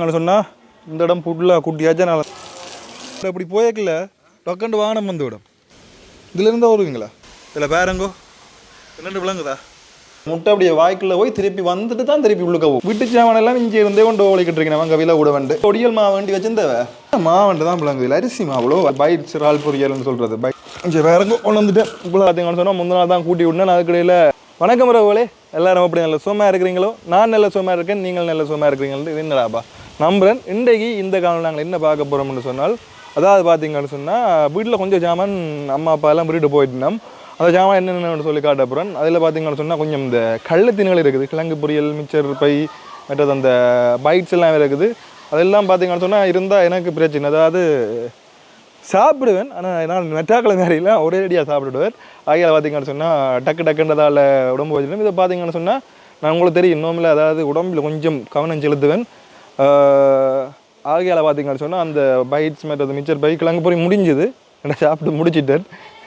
நான் சொன்னால் இந்த இடம் ஃபுல்லாக குட்டியாச்சும் நான் இப்படி போயக்கில்ல டொக்கண்டு வாகனம் வந்து விடும். இதுலேருந்து வருவீங்களா? இதில் பேரங்கோ என்னென்று விளங்குதா முட்டை அப்படியே வாய்க்குள்ள போய் திருப்பி வந்துட்டு தான் திருப்பி உள்ளுக்க வீட்டு சாமான் எல்லாம் இங்கே இருந்தே கொண்டு ஓலிக்கிட்டு இருக்கேன். அவங்க விலை விட வேண்டு. பொடியல் மாவு வேண்டி வச்சிருந்தவ? மாவண்டு தான் விளங்குது இல்லை அரிசி மாவுளோ பைட் சிறால் பொரியல்னு சொல்கிறது பை இங்கே வேற எங்கோ கொண்டு வந்துட்டேன். இவ்வளோ பார்த்தீங்கன்னு சொன்னால் முந்தின நாள் தான் கூட்டி விட்டேன். அதுக்கிடையில் வணக்கம் ரவுகளே எல்லாரும் அப்படி நல்ல சுகமாக இருக்கிறீங்களோ? நான் நல்ல சுகமாக இருக்கேன். நீங்கள் நல்ல சுகமாக இருக்கிறீங்களோ இது என்னடாப்பா நம்புகிறேன் இன்றைக்கு இந்த காலம் நாங்கள் என்ன பார்க்க போகிறோம்னு சொன்னால் அதாவது பார்த்தீங்கன்னு சொன்னால் வீட்டில் கொஞ்சம் ஜாமான் அம்மா அப்பா எல்லாம் விட்டுட்டு போயிட்டோம் அந்த ஜாமான் என்னென்னு சொல்லி காட்ட போகிறேன் அதில் பார்த்தீங்கன்னு சொன்னால் கொஞ்சம் இந்த கள்ளத்தின்கள் இருக்குது. கிழங்கு பொரியல் மிச்சர் பை மற்றது அந்த பைட்ஸ் எல்லாம் இருக்குது. அதெல்லாம் பார்த்தீங்கன்னு சொன்னால் இருந்தால் எனக்கு பிரச்சனை. அதாவது சாப்பிடுவேன். ஆனால் நான் மெட்டாக்களை மாதிரிலாம் ஒரே அடியாக சாப்பிடுவேன் ஆகியால் பார்த்தீங்கன்னு சொன்னால் டக்கு டக்குன்றதால உடம்பு வச்சிடும் இதை பார்த்தீங்கன்னு சொன்னால் நான் உங்களுக்கு தெரியும். இன்னும் அதாவது உடம்பில் கொஞ்சம் கவனம் செலுத்துவேன். ஆகியால் பார்த்தீங்கன்னு சொன்னால் அந்த பைட்ஸ் மற்றது மிச்சர் பைக்கில் அங்கே போய் முடிஞ்சுது. நான் சாப்பிட்டு முடிச்சிட்டேன்.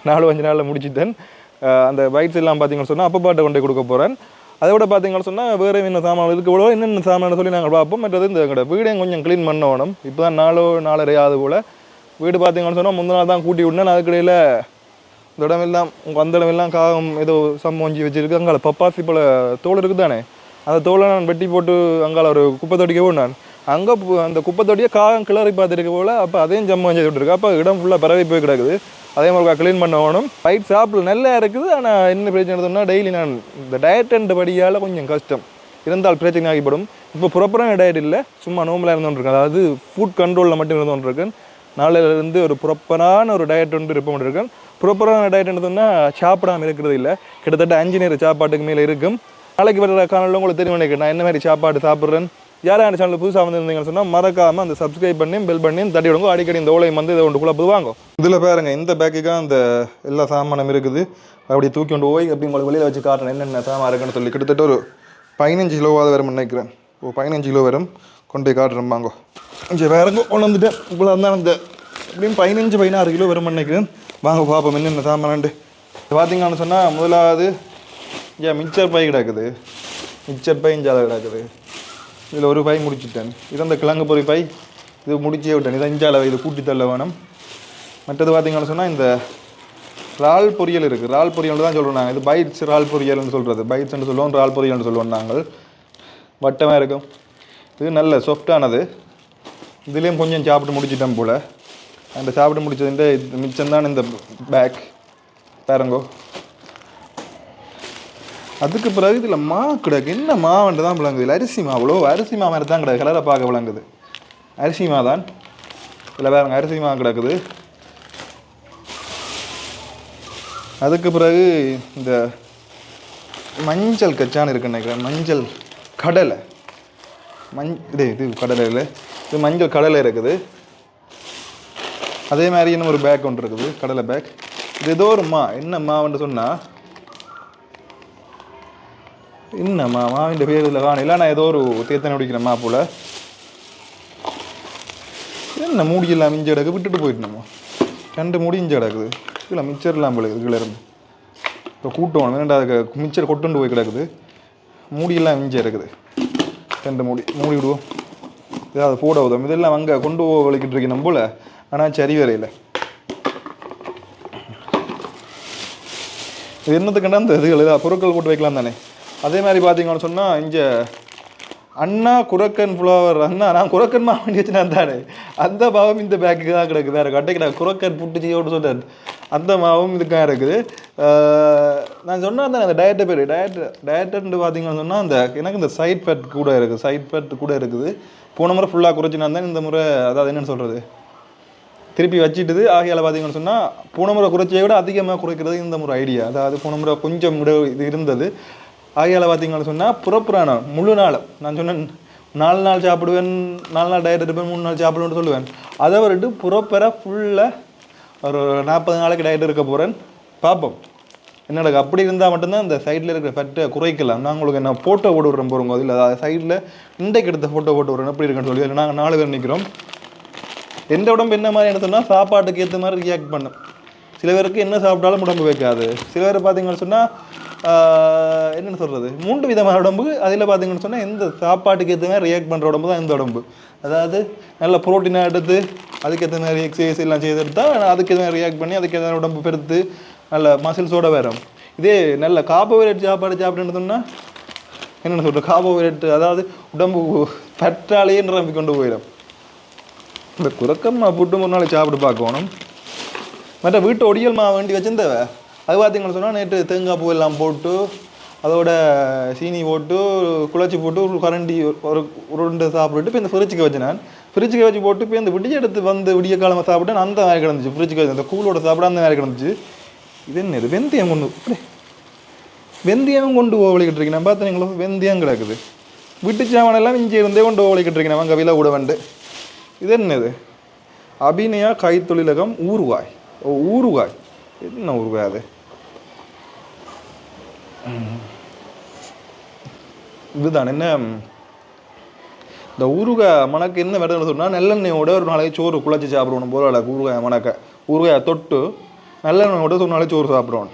நாலு அஞ்சு நாளில் முடிச்சிட்டேன். அந்த பைட்ஸ் எல்லாம் பார்த்தீங்கன்னு சொன்னால் அப்போ பாட்டை கொண்டு கொடுக்க போகிறேன் அதை விட பார்த்தீங்கன்னு சொன்னால் வேறு என்ன சாமான் இருக்கு இவ்வளோ என்னென்ன சாமான் சொல்லி நாங்கள் பார்ப்போம். மற்றது இந்த எங்களோட வீடையும் கொஞ்சம் க்ளீன் பண்ணணும். இப்போ தான் நாலோ நாலரை ஆகுது போல். வீடு பார்த்தீங்கன்னு சொன்னால் முந்தின நாள் தான் கூட்டி விடணும் அதுக்கிடையில் இந்த இடமெல்லாம் உங்கள் அந்த இடமெல்லாம் காகம் ஏதோ சம்மஞ்சி வச்சிருக்கு. அங்கால பப்பாசி போல் தோல் இருக்குது தானே அந்த தோலை நான் வெட்டி போட்டு அங்கால ஒரு குப்பை தொட்டிக்க நான் அங்கே அந்த குப்பை காகம் கிளறி பார்த்துருக்க போல் அப்போ அதையும் ஜம்மு வச்சு விட்டுருக்கு. அப்போ இடம் ஃபுல்லாக பரவி போய் கிடக்குது. அதே மாதிரி க்ளீன் பண்ண வேணும். ஃபைட் சாப்பிட நல்லா இருக்குது. ஆனால் என்ன பிரச்சனை சொன்னால் டெய்லி நான் இந்த டயட் அண்ட் படியால் கொஞ்சம் கஷ்டம். இருந்தால் பிரச்சனை ஆகிப்படும். இப்போ ப்ராப்பரான டயட் இல்லை. சும்மா நோம்பலாக இருந்தோன்றிருக்கேன் அதாவது ஃபுட் கண்ட்ரோலில் மட்டும் இருந்தோன்றிருக்கேன் நாளையிலேருந்து ஒரு ப்ராப்பரான ஒரு டயட் ஒன்று இருப்ப இருக்கேன் ப்ராப்பரான டயட் என்னதுன்னா சாப்பிடாம இருக்கிறது இல்லை. கிட்டத்தட்ட அஞ்சு நேரம் சாப்பாட்டுக்கு மேலே இருக்கும். நாளைக்கு வர காலையில் உங்களுக்கு தெரியும் நினைக்கிறேன். நான் என்ன மாதிரி சாப்பாடு சாப்பிட்றேன்? யாரும் அந்த சேனல் புதுசாக வந்திருந்தீங்கன்னு சொன்னால் மறக்காமல் அந்த சப்ஸ்கிரைப் பண்ணி பெல் பண்ணி தட்டி விடுங்க. அடிக்கடி இந்த ஓலையும் வந்து இதை ஒன்று குழப்பது வாங்க இதில் பாருங்க இந்த பேக்குக்காக அந்த எல்லா சாமானும் இருக்குது. அப்படி தூக்கி கொண்டு போய் அப்படி உங்களுக்கு வெளியில் வச்சு காட்டுறேன். என்னென்ன சாமான் இருக்குன்னு சொல்லி. கிட்டத்தட்ட ஒரு பதினஞ்சு கிலோவாவது வரும் நினைக்கிறேன். ஓ பதினஞ்சு கிலோ வரும். கொண்டு போய் காட்டுறேன் வாங்க சரி வேற எங்கோ கொண்டு வந்துட்டேன். இவ்வளோ தான் அந்த எப்படியும் பதினஞ்சு பதினாறு கிலோ வரும் நினைக்கிறேன். வாங்க பார்ப்போம் என்னென்ன சாமான்ண்டு. பார்த்தீங்கன்னு சொன்னால் முதலாவது ஏன் மிக்சர் பை கிடக்குது. மிக்சர் பை இஞ்சால கிடக்குது. இதில் ஒரு பை முடிச்சிட்டேன். இது அந்த கிழங்கு பொறி பை. இது முடிச்சே விட்டேன். இது அஞ்சு அளவு இது கூட்டி தள்ள வேணும். மற்றது பார்த்தீங்கன்னு சொன்னால் இந்த ரால் பொரியல் இருக்குது ரால் பொரியல் தான் சொல்கிறோம் நாங்கள் இது பைட்ஸ் இறால் பொரியல்னு சொல்கிறது பைட்ஸ்ன்னு சொல்லுவோம் இறால் பொரியல்னு சொல்லுவோம் நாங்கள். வட்டமாக இருக்கும். இது நல்ல சாஃப்டானது இதுலேயும் கொஞ்சம் சாப்பிட்டு முடிச்சிட்டேன் போல். அந்த சாப்பிட்டு முடிச்சதுன்ற இது இந்த பேக் பாருங்கோ. அதுக்கு பிறகு இதில் மா கிடக்கு. என்ன மாவன்ட்டு தான் விளங்குது. இல்லை அரிசி மா அவ்வளோ அரிசி மா மாதிரி தான் கிடக்கு. கலரை பார்க்க விளங்குது. அரிசி மா தான். இதில் பாருங்க அரிசி மா கிடக்குது. அதுக்கு பிறகு இந்த மஞ்சள் கச்சான் இருக்கு நினைக்கிறேன். மஞ்சள் கடலை. மஞ் இது இது கடலை இல்லை. இது மஞ்சள் கடலை இருக்குது. அதே மாதிரி இன்னும் ஒரு பேக் ஒன்று இருக்குது. கடலை பேக் இது ஏதோ ஒரு மா. என்ன மாவுன்னு சொன்னால் என்னம்மா மாவிൻ്റെ பேர் இதில் காணும். இல்லை நான் ஏதோ ஒரு தேத்தனை குடிக்கிற போல். என்ன மூடியெல்லாம் மிஞ்ச கிடக்கு? விட்டுட்டு போயிட்டோம்மா ரெண்டு மூடி இஞ்ச கிடக்குது. இல்லை மிச்சர் இல்லாமல் போல கீழே இருந்து. இப்போ கூட்டணும் வேண்டாம் அதுக்கு மிச்சர் கொட்டுண்டு போய் கிடக்குது. மூடியெல்லாம் மிஞ்ச இருக்குது. ரெண்டு மூடி மூடி விடுவோம். ஏதாவது போட உதவும். இதெல்லாம் அங்கே கொண்டு போக வலிக்கிட்டு இருக்கணும் போல். ஆனால் சரி வரையில். இது என்னத்துக்குண்டா அந்த இதுகள்? ஏதாவது பொருட்கள் போட்டு வைக்கலாம் தானே அதே மாதிரி பார்த்தீங்கன்னு சொன்னால் இங்கே அண்ணா குரக்கன் ஃப்ளவர் அண்ணா நான் குரக்கன் மாவண்டி வச்சுனா தானே அந்த மாவும் இந்த பேக்குக்கு தான் கிடக்குது. வேறு கட்டைக்கு நான் குரக்கன் புட்டுச்சியோடு சொல்கிறேன் அந்த மாவும் இதுக்காக இருக்குது. நான் சொன்னேன் அந்த அந்த டயட்டை பேர் டயட் டயட்டுன்னு பார்த்தீங்கன்னு சொன்னால் அந்த எனக்கு இந்த சைட் ஃபேட் கூட இருக்குது சைட் ஃபேட் கூட இருக்குது. போன முறை ஃபுல்லாக குறைச்சினா தான் இந்த முறை அதாவது என்னென்னு சொல்கிறது திருப்பி வச்சிட்டுது. ஆகையால் பார்த்தீங்கன்னு சொன்னால் போன முறை குறைச்சியை விட அதிகமாக குறைக்கிறது இந்த முறை ஐடியா அதாவது போன முறை கொஞ்சம் இது இருந்தது. ஆகையால் பார்த்தீங்கன்னு சொன்னால் புறப்புறான முழு நாள் நான் சொன்னேன் நாலு நாள் சாப்பிடுவேன் நாலு நாள் டயட் இருப்பேன் மூணு நாள் சாப்பிடுவேன்னு சொல்லுவேன். அதை விட்டு புறப்பெற ஃபுல்லாக ஒரு நாற்பது நாளைக்கு டயட் இருக்க போகிறேன் பார்ப்போம் என்னடா அப்படி இருந்தால் மட்டும்தான் இந்த சைடில் இருக்கிற ஃபேட்டை குறைக்கலாம். நான் உங்களுக்கு என்ன ஃபோட்டோ போட்டு விட்றேன் போகிறோங்க அதில். அதாவது சைடில் இன்றைக்கு எடுத்த ஃபோட்டோ போட்டு விட்றேன். எப்படி இருக்குன்னு சொல்லி. நாங்கள் நாலு பேர் நிற்கிறோம் எந்த உடம்பு என்ன மாதிரி என்ன சொன்னால் சாப்பாட்டுக்கு ஏற்ற மாதிரி ரியாக்ட் பண்ணும். சில பேருக்கு என்ன சாப்பிட்டாலும் உடம்பு வைக்காது. சில பேர் பார்த்தீங்கன்னு சொன்னால் என்னென்னு சொல்கிறது மூன்று விதமான உடம்பு. அதில் பார்த்தீங்கன்னு சொன்னால் எந்த சாப்பாட்டுக்கு ஏற்ற மாதிரி ரியாக்ட் பண்ணுற உடம்பு தான் இந்த உடம்பு. அதாவது நல்ல ப்ரோட்டீனாக எடுத்து அதுக்கேற்ற மாதிரி எக்ஸசைஸ் எல்லாம் செய்து எடுத்தால் அதுக்கு மாதிரி ரியாக்ட் பண்ணி அதுக்கேற்ற மாதிரி உடம்பு பெருத்து நல்ல மசில்ஸோட வரும். இதே நல்ல கார்போஹைட்ரேட் சாப்பாடு சாப்பிட்டுன்னு சொன்னால் என்னென்ன சொல்கிறது கார்போஹைட்ரேட் அதாவது உடம்பு ஃபேட்டாலேயே நிரம்பி கொண்டு போயிடும். இந்த குரக்கம்மா புட்டு ஒரு நாளைக்கு சாப்பிட்டு பார்க்கணும். மற்ற வீட்டு ஒடியல் மா வேண்டி வச்சிருந்தவ? அது பார்த்தீங்கன்னு சொன்னால் நேற்று தேங்காய் பூ எல்லாம் போட்டு அதோட சீனி போட்டு குழச்சி போட்டு ஒரு கரண்டி ஒரு உருண்டை சாப்பிட்டுட்டு இப்போ இந்த ஃப்ரிட்ஜுக்கு வச்சு நான். ஃப்ரிட்ஜுக்கு வச்சு போட்டு இப்போ இந்த விடிய எடுத்து வந்து விடிய காலமாக சாப்பிட்டேன் அந்த மாதிரி கிடந்துச்சு. ஃப்ரிட்ஜுக்கு வச்சு அந்த கூலோட சாப்பிட அந்த மாதிரி கிடந்துச்சு. இது என்ன இது? வெந்தயம் கொண்டு வெந்தயம் கொண்டு ஓவலிக்கிட்டு இருக்கேன் நான் பார்த்தீங்களோ வெந்தயம் கிடக்குது. விட்டு சாமான் இஞ்சி இருந்தே கொண்டு ஓவலிக்கிட்டு இருக்கேன் அங்கே விலை கூட வேண்டு இது என்னது அபிநயா கைத்தொழிலகம் ஊறுகாய். ஓ ஊறுகாய். என்ன ஊறுகாய் அது? இதுதான். என்ன? இந்த ஊறுகாய் மணக்கு என்ன விடன்னு சொன்னால் நல்லெண்ணெயோட ஒரு நாளைக்கு சோறு குழச்சி சாப்பிடுவோம் போல ஊறுகாய் மணக்க. ஊறுகாயை தொட்டு நல்லெண்ணெயோட ஒரு நாளைக்கு சோறு சாப்பிடுவோம்.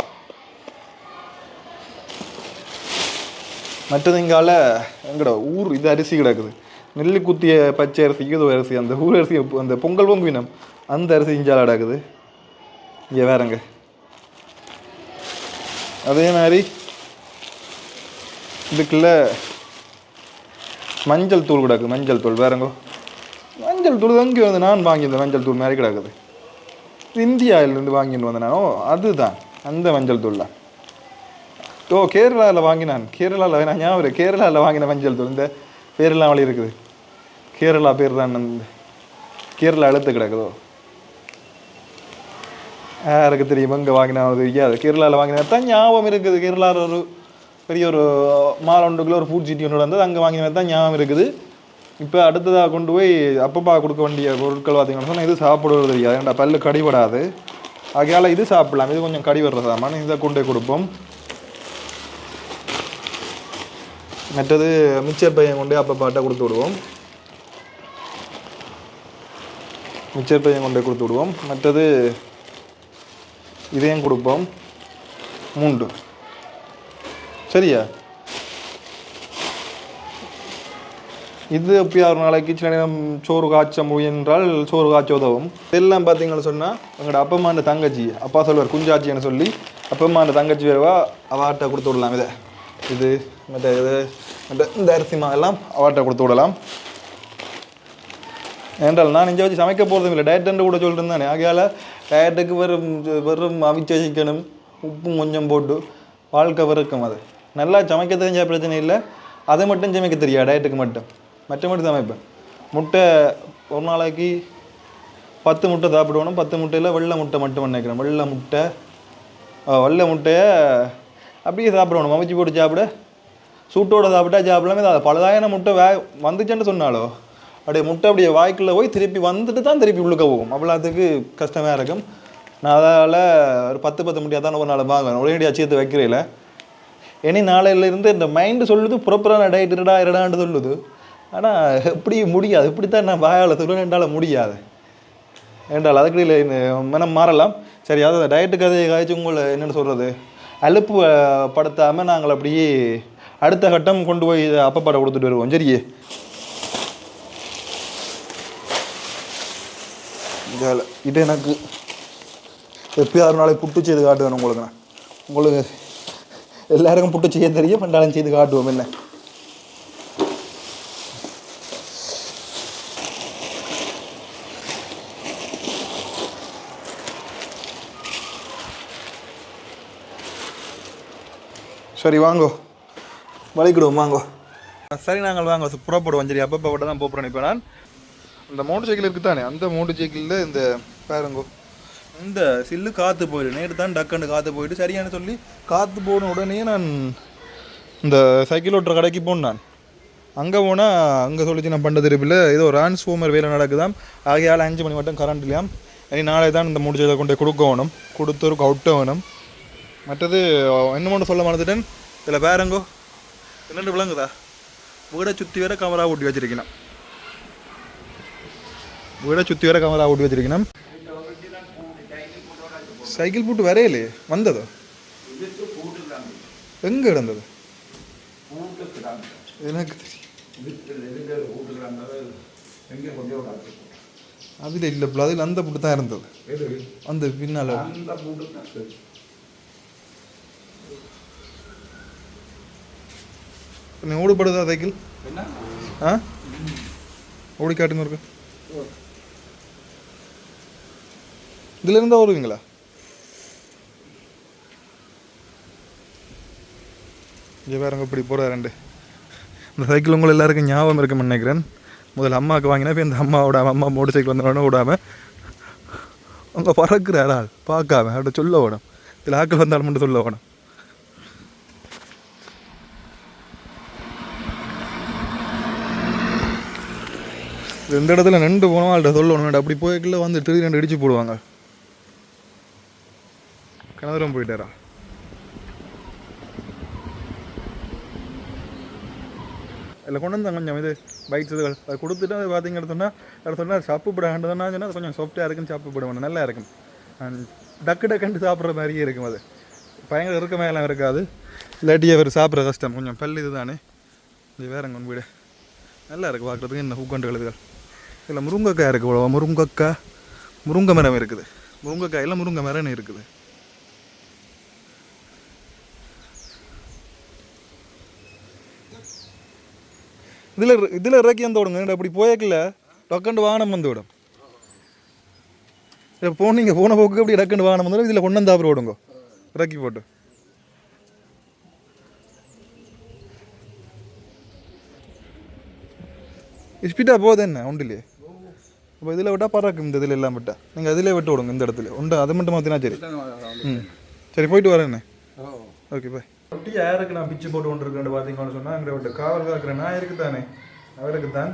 மற்றது இங்கால எங்கட ஊர் இது அரிசி கிடக்குது. நெல்லி குத்திய பச்சை அரிசி இது அரிசி அந்த ஊர் அரிசி அந்த பொங்கல் பொங்குவினம் அந்த அரிசி இஞ்சால் கிடக்குது. இங்கே வேறங்க. அதே மாதிரி இதுக்குள்ள மஞ்சள் தூள் கிடக்குது மஞ்சள் தூள். வேறங்கோ மஞ்சள் தூள் எங்கே வந்து நான் வாங்கியிருந்தேன்? மஞ்சள் தூள் மாதிரி கிடக்குது. இந்தியாவிலேருந்து வாங்கிட்டு வந்தேன் நான். ஓ அதுதான். அந்த மஞ்சள் தூள் தான் ஓ கேரளாவில் வாங்கினான். கேரளாவில் நான் ஞாபகம் கேரளாவில் வாங்கின மஞ்சள் தூள். இந்த பேரெல்லாம் வழி இருக்குது. கேரளா பேர் தான் அந்த கேரளா எழுத்து கிடக்குதோ. யாருக்கு தெரியும்? எங்கே வாங்கினா அது? தெரியாது கேரளாவில் வாங்கினா தான் ஞாபகம் இருக்குது. கேரளாவில் ஒரு பெரிய ஒரு மால் ஒன்றுக்குள்ளே ஒரு ஃபுட் சிட்டி ஒன்று வந்தது அங்கே வாங்கினது தான் ஞாபகம் இருக்குது. இப்போ அடுத்ததாக கொண்டு போய் அப்பப்பா கொடுக்க வேண்டிய பொருட்கள் பார்த்தீங்கன்னா சொன்னால் இது சாப்பிடுவது தெரியாது ஏன்டா பல்லு கடிபடாது. ஆகையால் இது சாப்பிடலாம். இது கொஞ்சம் கடிபடுற சாமான். இதை கொண்டு போய் கொடுப்போம். மற்றது மிச்சர் பையன் கொண்டு அப்பா பாட்டை கொடுத்து விடுவோம். மிச்சர் பையன் கொண்டு கொடுத்து விடுவோம். மற்றது இதையும் கொடுப்போம். மூன்று. சரியா? இது எப்பயா ஒரு நாளைக்கு சில நேரம் சோறு காய்ச்ச முயன்றால் சோறு காய்ச்ச உதவும். இதெல்லாம் பார்த்தீங்கன்னு சொன்னால் எங்களோட அப்பம்மாண்ட தங்கச்சி அப்பா சொல்வார் குஞ்சாச்சின்னு சொல்லி அப்பம்மாண்ட தங்கச்சி வேறவா அவாட்ட கொடுத்து விடலாம் இதை. இது மற்ற இது மற்ற இந்த அரிசி எல்லாம் அவாட்ட கொடுத்து விடலாம். ஏன்றால் நான் இங்கே வச்சு சமைக்க போகிறதும் இல்லை. டயட்டுன்னு கூட சொல்லிட்டு தானே. ஆகையால் டயட்டுக்கு வெறும் வெறும் அவிச்ச சிக்கனும் உப்பும் கொஞ்சம் போட்டு வாழ்க்கை வெறுக்கும் அது. நல்லா சமைக்க தெரிஞ்ச பிரச்சனை இல்லை. அதை மட்டும் சமைக்க தெரியாது டயட்டுக்கு மட்டும். மற்ற மட்டும் சமைப்பேன். முட்டை ஒரு நாளைக்கு பத்து முட்டை சாப்பிடுவோம். பத்து முட்டையில் வெள்ளை முட்டை மட்டும் நினைக்கிறேன் வெள்ளை முட்டை வெள்ளை முட்டையை அப்படியே சாப்பிடணும். மமிச்சு போட்டு சாப்பிட. சூட்டோட சாப்பிட்டா சாப்பிடலாமே அதை பலதாயான முட்டை வே வந்துச்சுன்னு சொன்னாலோ அப்படியே முட்டை அப்படியே வாய்க்குள்ளே போய் திருப்பி வந்துட்டு தான் திருப்பி உள்ளுக்க போகும். அவ்வளோத்துக்கு கஷ்டமாக இருக்கும். நான் அதால் ஒரு பத்து பத்து முட்டையாக தான் ஒரு நாள் வாங்குவேன். உடனடியாக சேர்த்து வைக்கிறேன் இனி நாளையிலேருந்து இந்த மைண்டு சொல்லுது ப்ராப்பரான டயட் இருடா இருடான்னு சொல்லுது. ஆனால் எப்படி முடியாது? இப்படித்தான் நான் வாயால் சொல்லுவேன் என்னால் முடியாது. ஏண்டால் அதுக்கிடையில் மனம் மாறலாம். சரி அதாவது டயட்டு கதையை காய்ச்சி உங்களை என்னென்னு சொல்கிறது அலுப்பு படுத்தாமல் நாங்கள் அப்படியே அடுத்த கட்டம் கொண்டு போய் அப்பப்பாடை கொடுத்துட்டு வருவோம். சரியே? இது எனக்கு எப்பயாவது ஒரு நாளைக்கு புட்டு செய்து காட்டுவேன் உங்களுக்கு நான். உங்களுக்கு எல்லாருக்கும் புட்டு செய்ய தெரியும் பண்டாலும் செய்து காட்டுவோம் என்ன? சரி வாங்கோ. வலிக்கிடுவோம் வாங்கோ. சரி நாங்கள் வாங்க. புறப்படுவோம். சரி அப்பப்போ விட தான் போகிறோம் இப்போ நான். இந்த மோட்டர் சைக்கிள் இருக்குது தானே அந்த மோட்டர் சைக்கிளில் இந்த பாருங்கோ. இந்த சில்லு காற்று போயிடு நேற்று தான் டக்குன்னு காற்று போயிட்டு சரியானு சொல்லி காற்று போன உடனே நான் இந்த சைக்கிள் ஓட்டுற கடைக்கு போனேன் நான். அங்கே போனால் அங்கே சொல்லிச்சு நான் பண்ண திருப்பில் ஏதோ டிரான்ஸ்ஃபார்மர் வேலை நடக்குதாம். ஆகையால் அஞ்சு மணி மட்டும் கரண்ட் இல்லையாம். இனி நாளை தான் இந்த முடிச்சதை கொண்டு போய் கொடுக்க வேணும். கொடுத்து ஒரு அவுட்ட வேணும். மற்றது என்ன ஒன்று சொல்ல மறந்துட்டேன். இதில் வேறங்கோ என்னென்று விளங்குதா? வீடை சுற்றி வேற கமரா ஓட்டி வச்சிருக்கணும். வீடை சுற்றி வேற கமரா ஓட்டி வச்சிருக்கணும். சைக்கிள் பூட்டு வரையிலே வந்ததோ எங்கே கிடந்தது எனக்கு தெரியும் அதில் இல்லை பிள்ளை அதில் அந்த புட்டு தான் இருந்தது அந்த பின்னால் நீ ஓடுபடுதா சைக்கிள் ஆ ஓடி காட்டுங்க இருக்கு இதுல இருந்தா வருவீங்களா இங்கே பாருங்க இப்படி போகிறார் ரெண்டு. இந்த சைக்கிள் உங்களை எல்லாருக்கும் ஞாபகம் இருக்குன்னு நினைக்கிறேன். முதல்ல அம்மாவுக்கு வாங்கினா இப்போ இந்த அம்மாவோட அம்மா மோட்டர் சைக்கிள் வந்தோடனே விடாமல் அங்கே பறக்கிறார்? ஆள் பார்க்காம அவட சொல்ல ஓடும் இதில் ஆக்கள் வந்தாலும் மட்டும் சொல்ல ஓடும் இந்த இடத்துல நின்று போனோம் அவள்கிட்ட சொல்லணும். அப்படி போய்க்குள்ள வந்து திடீர் ரெண்டு இடிச்சு போடுவாங்க. கணவரம் போயிட்டாரா? இல்லை கொண்டு வந்தாங்க கொஞ்சம் இது பைக்ஸ் இதுகள் அது கொடுத்துட்டு அது பார்த்தீங்கன்னு சொன்னால் அது சொன்னால் சாப்பிட வேண்டதுன்னா சொன்னால் அது கொஞ்சம் சாஃப்ட்டாக இருக்குன்னு சாப்பிட வேணும் நல்லா இருக்கும். டக்கு டக்குன்னு சாப்பிட்ற மாதிரியே இருக்கும் அது. பயங்கர இறுக்கமையெல்லாம் இருக்காது. இல்லாட்டி அவர் சாப்பிட்ற கஷ்டம். கொஞ்சம் பல் இது தானே இது வேறங்க உன் வீடு. நல்லா இருக்குது பார்க்குறதுக்கு. இந்த பூக்கண்டு கழுதுகள். இதில் முருங்கைக்காய் இருக்குது இவ்வளோ முருங்கைக்காய். முருங்கை மரம் இருக்குது. முருங்கைக்காயில் முருங்கை மரம்னு இருக்குது. இதில் இதில் இறக்கி வந்து விடுங்க அப்படி போயக்கில்ல டக்குண்டு வாகனம் வந்து விடும். இப்போ போனீங்க போன போக்கு அப்படி டக்குண்டு வாகனம் வந்து இதில் கொண்டு வந்து அப்புறம் விடுங்க இறக்கி போட்டு. ஸ்பீடாக போகுது என்ன? உண்டுலையே அப்போ இதில் விட்டால் பறக்கும் இந்த இதில் எல்லாம் விட்டா. நீங்கள் அதிலே விட்டு விடுங்க இந்த இடத்துல. உண்டு? அதை மட்டும் மாற்றினா சரி. ம். சரி போயிட்டு வரேன் ஓகே பாய் அப்படி யாருக்கு நான் பிச்சு போட்டு கொண்டிருக்கேன் பார்த்தீங்கன்னு சொன்னால் அங்கே காவல் காக்கிற நாயருக்கு தானே. அவருக்கு தான்.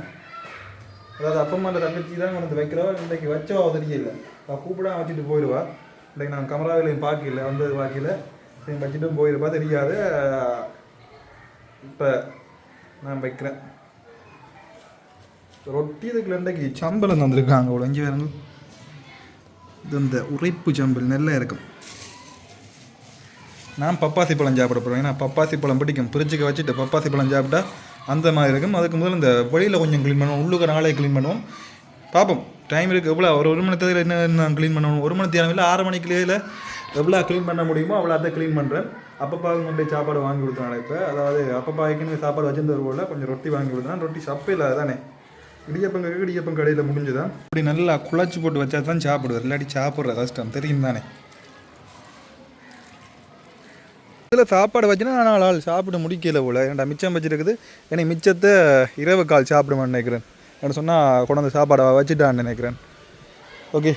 அதாவது அப்பம்மா அந்த தங்கச்சி தான் கொண்டு வந்து வைக்கிறவா இன்றைக்கு வச்சவா தெரியல அவள் கூப்பிடாம வச்சுட்டு போயிடுவா இன்றைக்கு நான் கமராவிலையும் பார்க்கல வந்தது பார்க்கல. சரி வச்சுட்டும் போயிருப்பா தெரியாது. இப்போ நான் வைக்கிறேன். ரொட்டி இதுக்குள்ள இன்றைக்கு சம்பளம் தந்திருக்காங்க அவ்வளோ இங்கே வேறு இது இந்த உரைப்பு சம்பல் நல்லா இருக்கும். நான் பப்பாசி பழம் சாப்பிட போகிறேன் ஏன்னா பப்பாசி பழம் பிடிக்கும். பிரிட்ஜுக்கு வச்சுட்டு பப்பாசி பழம் சாப்பிட்டா அந்த மாதிரி இருக்கும். அதுக்கு முதல்ல இந்த வெளியில் கொஞ்சம் க்ளீன் பண்ணுவோம். உள்ளுக்கு நாளே க்ளீன் பண்ணுவோம். பார்ப்போம் டைம் இருக்குது எவ்வளோ ஒரு ஒரு மணி தேதியில் என்ன நான் க்ளீன் பண்ணணும்? ஒரு மணி தேவையில் ஆறு மணிக்குள்ளேயில் எவ்வளோ க்ளீன் பண்ண முடியுமோ அவ்வளோ அதை க்ளீன் பண்ணுறேன் அப்பப்பாவுக்கு கொண்டு போய் சாப்பாடு வாங்கி கொடுத்தேன் இப்போ. அதாவது அப்பப்பாவுக்குன்னு சாப்பாடு வச்சிருந்தது போல கொஞ்சம் ரொட்டி வாங்கி கொடுத்தேன் ரொட்டி சப்பையில் தானே. இடியப்பம் கேட்க இடியப்பம் கடையில் முடிஞ்சுதான் இப்படி நல்லா குழச்சி போட்டு வச்சா தான் சாப்பிடுவார். இல்லாட்டி சாப்பிட்ற கஷ்டம். தெரியும் தானே. இதில் சாப்பாடு வச்சுன்னா நான் ஆள் சாப்பிட முடிக்கல போல. ஏன்டா மிச்சம் வச்சிருக்குது? எனக்கு மிச்சத்தை இரவு கால் சாப்பிடுவேன் நினைக்கிறேன். என்ன சொன்னால் கொண்டாந்து சாப்பாடை வச்சுட்டான்னு நினைக்கிறேன். ஓகே.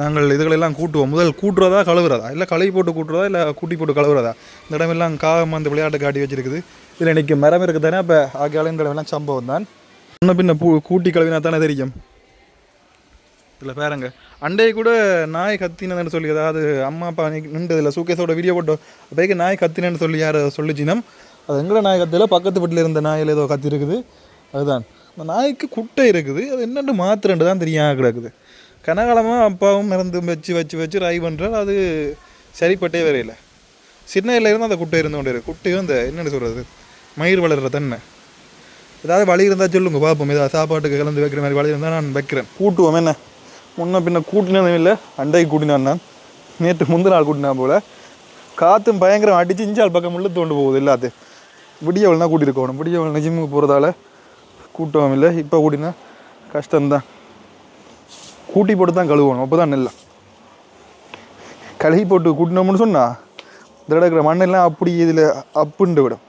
நாங்கள் இதுகளெல்லாம் கூட்டுவோம். முதல் கூட்டுறதா கழுவுறதா? இல்லை கழுவி போட்டு கூட்டுறதா இல்லை கூட்டி போட்டு கழுவுறதா? இந்த இடமெல்லாம் காகம் அந்த விளையாட்டு காட்டி வச்சிருக்குது. இதில் இன்றைக்கி மரம் இருக்குது தானே இப்போ ஆகியாலும் இந்த இடமெல்லாம் சம்பவம் தான் முன்ன பின்ன பூ கூட்டி கழுவினா தானே தெரியும். இதில் பாருங்க. அண்டையை கூட நாய் கத்தினதுன்னு சொல்லி அதாவது அம்மா அப்பா நின்றதில்ல சூக்கேஸோட வீடியோ போட்டோ. அப்போக்கு நாய் கத்தினேன்னு சொல்லி யார் சொல்லிச்சினம் அது எங்களோட நாய் கத்தில பக்கத்து வீட்டில் இருந்த நாயில் ஏதோ கத்தி இருக்குது அதுதான். அந்த நாய்க்கு குட்டை இருக்குது. அது என்னென்னு மாத்திரண்டு தான் தெரியாம கிடக்குது. கனகாலமாக அப்பாவும் இறந்து வச்சு வச்சு வச்சு ரை பண்ணுறால் அது சரிப்பட்டே வரையில. சின்னையில் இருந்து அந்த குட்டை இருந்து கொண்டு இருக்கு குட்டையும் இந்த என்னென்னு சொல்கிறது மயிர் வளர்கிற தன்னை. ஏதாவது வழி இருந்தால் சொல்லுங்க. பார்ப்போம் ஏதாவது சாப்பாட்டுக்கு கலந்து வைக்கிற மாதிரி வழி இருந்தால் நான் வைக்கிறேன். கூட்டுவோம். என்ன? முன்ன பின்ன கூட்டினதும் இல்லை அண்டைக்கு கூட்டினான் நான் நேற்று முந்தின நாள் கூட்டினா போல். காற்றும் பயங்கரம் அடிச்சு இஞ்சால் பக்கம் உள்ள தோண்டு போகுது எல்லாத்தையும். விடியவள்னா கூட்டியிருக்கணும் விடியவள் ஜிம்முக்கு போகிறதால கூட்டவும் இல்லை. இப்போ கூட்டினா கஷ்டம்தான். கூட்டி போட்டு தான் கழுவணும். அப்போ தான் நெல்லாம் கழுகி போட்டு கூட்டினோம்னு சொன்னால் இந்த இருக்கிற மண்ணெல்லாம் அப்படி இதில் அப்புண்டு விடும்.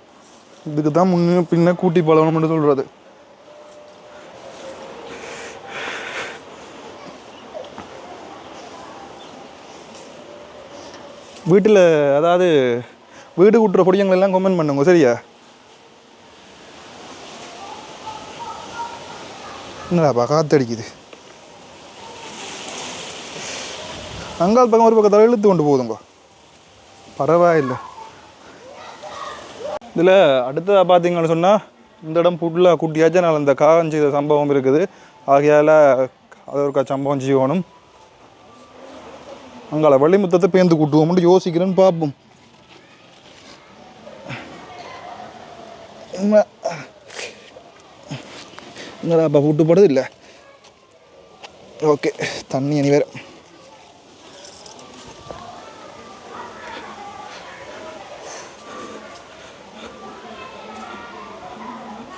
இதுக்கு தான் முன்ன பின்ன கூட்டி பழகணும்னு சொல்கிறது வீட்டில் அதாவது வீடு கூட்டுற பொடியங்களெல்லாம் கமெண்ட் பண்ணுங்க சரியா? என்னடாப்பா காத்தடிக்குது. அங்கால் பக்கம் ஒரு பக்கத்தில் இழுத்து கொண்டு போகுதுங்க. பரவாயில்லை. இதில் அடுத்ததாக பார்த்தீங்கன்னு சொன்னால் இந்த இடம் ஃபுல்லாக குட்டியாச்சும் நான் இந்த காகம் செய்த சம்பவம் இருக்குது. ஆகையால் அது ஒரு சம்பவம் செய்யணும் அங்கால வெள்ளிமுத்தத்தை பேந்து கூட்டுவோம்னு யோசிக்கிறேன்னு பார்ப்போம். அப்போ விட்டு போடுறது இல்லை? ஓகே தண்ணி இனி வேறு.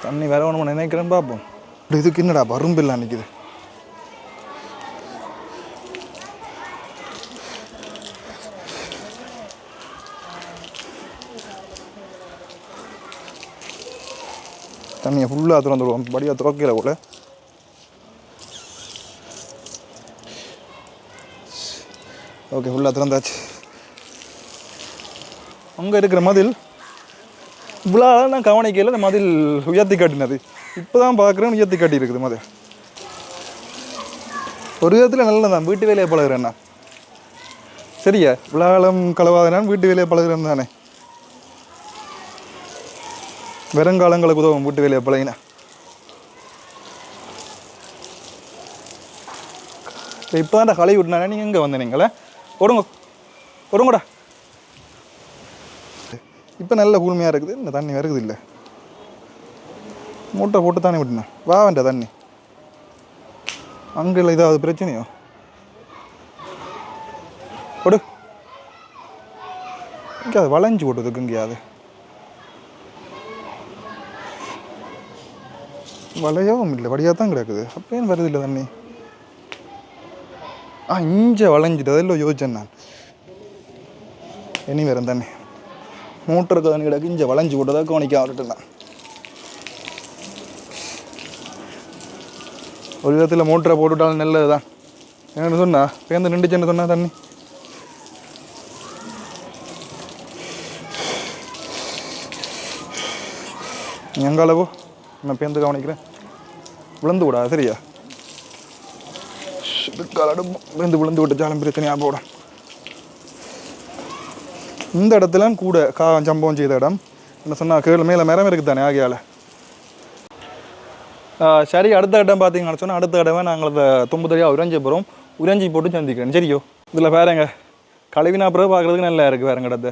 தண்ணி வேற ஒன்று நினைக்கிறேன்னு பார்ப்போம். இதுக்கு என்னடா பரும்பில்லாம் நிற்குது தண்ணியை ஃபுல்லாக திறந்துடுவோம் படியாக திறக்கல கூட ஓகே ஃபுல்லாக திறந்தாச்சு. அங்கே இருக்கிற மதில் இவ்வளோ நான் கவனிக்கையில் இந்த மதில் உயர்த்தி காட்டினது. இப்போ தான் பார்க்குறேன் உயர்த்தி காட்டி இருக்குது மதில். ஒரு விதத்தில் நல்லதான் வீட்டு வேலையை பழகிறேன்னா சரியா? விழாலம் கலவாதனான் வீட்டு வேலையை பழகிறேன் தானே. வெறுங்காலங்களுக்கு உதவும் வீட்டு வேலையை பழகினா இப்போ தான் களை விட்டுனா நீங்கள் எங்கே வந்தீங்களே ஒடுங்க. ஒடுங்கடா. இப்போ நல்ல கூழ்மையாக இருக்குது இந்த தண்ணி வருகுது இல்லை மூட்டை போட்டு தானே விட்டுனேன் வா வேண்டாம் தண்ணி. அங்கே இல்லை ஏதாவது பிரச்சனையோ? கொடு இங்கே அது வளைஞ்சு போட்டுதுக்கு இங்கேயாவது. வளையவும் இல்லை வழியாக தான் கிடக்குது. அப்பயும் வருது இல்லை தண்ணி? ஆ இஞ்ச வளைஞ்சிட்டு அதில் யோசிச்சேன் நான். இனி வேறு தண்ணி. மூட்டருக்கு தண்ணி கிடக்கு இஞ்ச வளைஞ்சு விட்டதாக கவனிக்க விட்டுட்டேன் ஒரு விதத்தில் மோட்டரை போட்டுவிட்டாலும் நல்லது தான். என்னன்னு சொன்னா பேருந்து நின்றுச்சுன்னு சொன்னா தண்ணி. எங்க அளவோ நான் பேருந்து கவனிக்கிறேன். விழுந்து விடாது சரியா? காலடு விழுந்து விழுந்து ஜாலம் பிரச்சனையாக போடும் இந்த இடத்துல கூட கா சம்பவம் செய்த இடம். என்ன சொன்னால் கீழே மேலே மரம் இருக்குது தானே ஆகியால் சரி அடுத்த இடம் பார்த்தீங்கன்னு சொன்னால் அடுத்த இடமே நாங்கள் அந்த தும்புத்தடியாக உறைஞ்சி போகிறோம் உறைஞ்சி போட்டு சந்திக்கிறேன். சரியோ இதில் வேறங்க கழுவினா பிறகு பார்க்குறதுக்கு நல்லா இருக்குது வேறங்க இடத்த.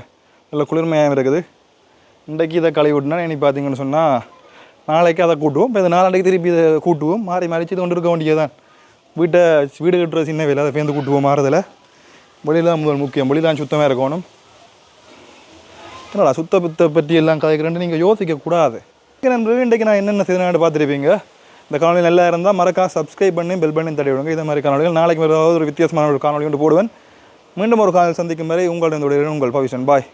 நல்ல குளிர்மையாக இருக்குது. இன்றைக்கு இதை கழுவி விட்டுனா இனி பார்த்தீங்கன்னு சொன்னால் நாளைக்கு அதை கூட்டுவோம். இப்போ இந்த நாளாண்டைக்கு திருப்பி இதை கூட்டுவோம். மாறி மாறி செய்து கொண்டு இருக்க வேண்டியதுதான். வீட்டை வீடு கட்டுற சின்ன வேலை அதை பேருந்து கூட்டுவோம் மாறதில். வெளியில் முதல் முக்கியம். வெளியில் தான் சுத்தமாக இருக்கணும். என்னடா சுத்தத்தை பற்றி எல்லாம் கதைக்கிறேன்னு நீங்கள் யோசிக்கக்கூடாது நண்பர்கள் இன்றைக்கு நான் என்னென்ன செய்தனான்னு பார்த்துருப்பீங்க? இந்த காணொலி நல்லா இருந்தால் மறக்கா சப்ஸ்கிரைப் பண்ணி பெல் பண்ணி தட்டி விடுங்க. இதே மாதிரி காணொலிகள் நாளைக்கு ஏதாவது ஒரு வித்தியாசமான ஒரு காணொலி கொண்டு போடுவேன். மீண்டும் ஒரு காணொலி சந்திக்கும் வரை உங்களுடைய உங்கள் பவிஷன். பாய்